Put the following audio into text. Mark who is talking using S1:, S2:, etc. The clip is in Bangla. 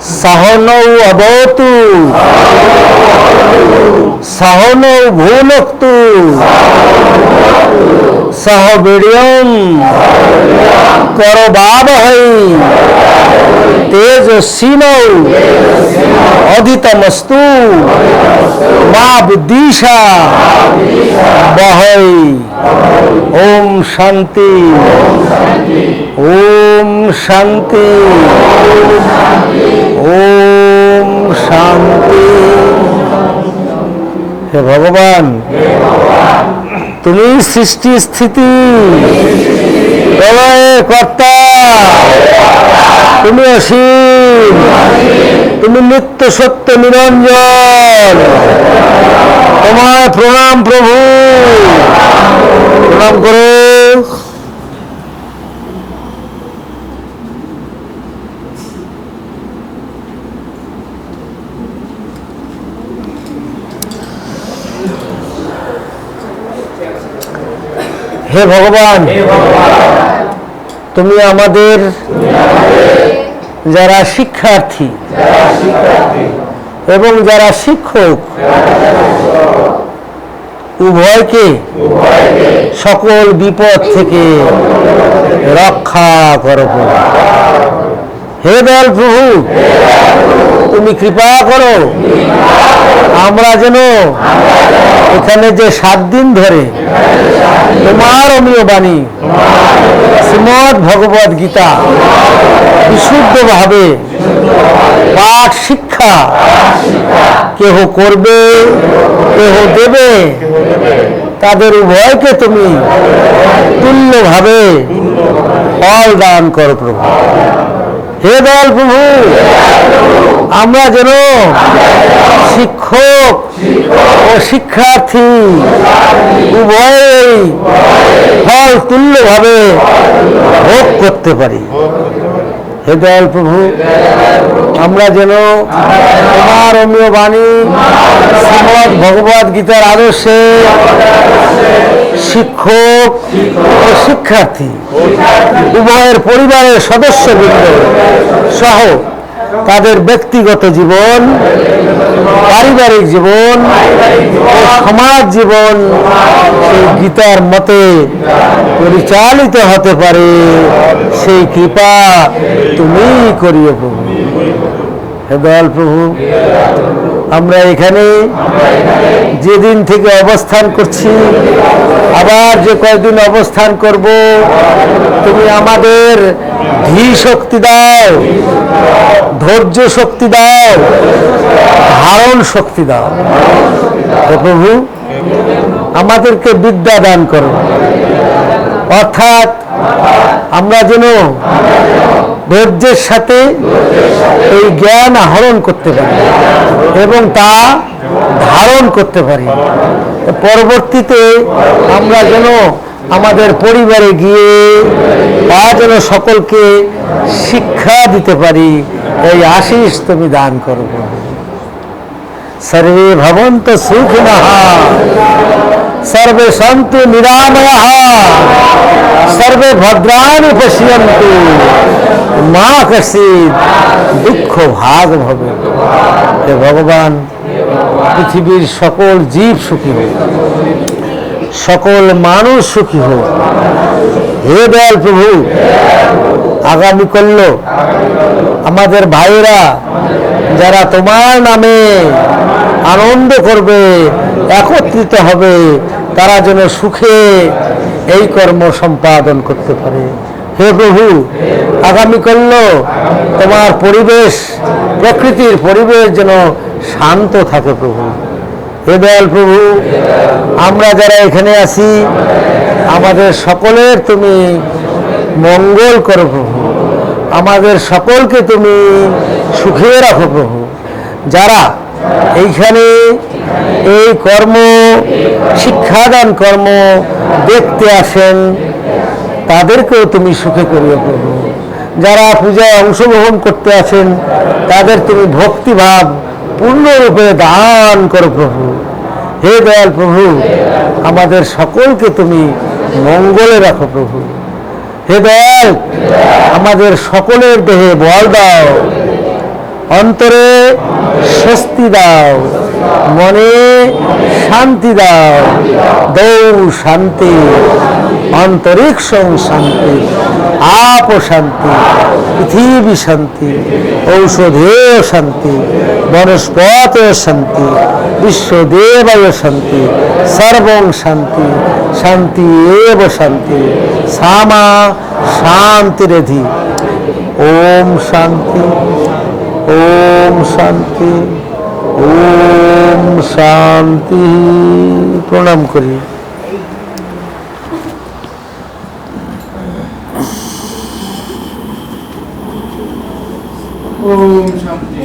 S1: সহনৌ অবতু। সহনৌ ভুনক্তু। সহ বীর্যম করবাবহৈ তেজস্বিনৌ অধিতমস্তু। মা বিদ্বিষা বহৈ। ওম শান্তি। ওম শান্তি। ওম শান্তি। হে ভগবান। তুমি সৃষ্টি স্থিতি। কর্তা। তুমি অসীম। তুমি নিত্য সত্য নিরঞ্জন। তোমার প্রণাম প্রভু। প্রণাম করো হে ভগবান। তুমি আমাদের যারা শিক্ষার্থী এবং যারা শিক্ষক উভয়কে সকল বিপদ থেকে রক্ষা করো হে দয়াল প্রভু তুমি কৃপা করো। আমরা যেন এখানে যে সাত দিন ধরে তোমার অমীয় বাণী। শ্রীমদ ভগবদ গীতা। বিশুদ্ধভাবে পাঠ শিক্ষা কেহ করবে, কেহ দেবে, তাদের উভয়কে তুমি তুল্যভাবে ফল দান করো প্রভু। হে দয়াল প্রভু, আমরা যেন শিক্ষক ও শিক্ষার্থী উভয়েই ফল তুল্যভাবে ভোগ করতে পারি। হে দয়াল প্রভু, আমরা যেন তোমার অমীয় বাণী শ্রীমদ ভগবদ গীতার আদর্শে শিক্ষক ও শিক্ষার্থী উভয়ের পরিবারের সদস্যবৃন্দ সহ তাদের ব্যক্তিগত জীবন পারিবারিক জীবন সমাজ জীবন সেই গীতার মতে পরিচালিত হতে পারে। সেই কৃপা তুমি করিও দয়াল প্রভু, আমরা এখানে যেদিন থেকে অবস্থান করছি, আবার যে কয়েকদিন অবস্থান করব, তুমি আমাদের ধী শক্তি দাও, ধৈর্য শক্তি দাও, ধারণ শক্তি দাও। প্রভু, আমাদেরকে বিদ্যা দান করো। অর্থাৎ আমরা যেন ধৈর্যের সাথে এই জ্ঞান আহরণ করতে পারি এবং তা ধারণ করতে পারি পরবর্তীতে আমরা যেন আমাদের পরিবারে গিয়ে তা যেন সকলকে শিক্ষা দিতে পারি, এই আশিস তুমি দান করো প্রভু। সর্বে ভবন্ত সুখিনঃ সর্বে সন্তু নিরাময়ঃ সর্বে ভদ্রাণি পশ্যন্তু মা কশিদ দুঃখ ভাগ ভবে হে ভগবান পৃথিবীর সকল জীব সুখী হোক সকল মানুষ সুখী হোক হে দয়াল প্রভু আগামী করল। আমাদের ভাইয়েরা যারা তোমার নামে আনন্দ করবে, একত্রিত হবে, তারা যেন সুখে এই কর্ম সম্পাদন করতে পারে। হে প্রভু, আগামী করল, তোমার পরিবেশ, প্রকৃতির পরিবেশ যেন শান্ত থাকে প্রভু। হে দয়াল প্রভু, আমরা যারা এখানে আছি, আমাদের সকলের তুমি মঙ্গল করো প্রভু। আমাদের সকলকে তুমি সুখে রাখো প্রভু। যারা এইখানে এই কর্ম, শিক্ষাদান কর্ম দেখতে আসেন, তাদেরকেও তুমি সুখে করিও প্রভু। যারা পূজায় অংশগ্রহণ করতে আছেন তাদের তুমি ভক্তিভাব পূর্ণরূপে দান করো প্রভু। হে দয়াল প্রভু, আমাদের সকলকে তুমি মঙ্গলে রাখো প্রভু। হে দয়াল আমাদের সকলের দেহে বল দাও, অন্তরে স্বস্তি দাও, মনে শান্তি দাও, দৌড় শান্তি অন্তরিক্ষ শান্তি, আপ শান্তি, পৃথিবী শান্তি, ঔষধেয় শান্তি, বনস্পত শান্তি, বিশ্বদেবায় শান্তি, সর্বং শান্তি শান্তি এব শান্তি। সামা শান্তিরেধি ওম শান্তি ওম শান্তি ওম শান্তি। প্রণাম করি।
S2: ওম শান্তি।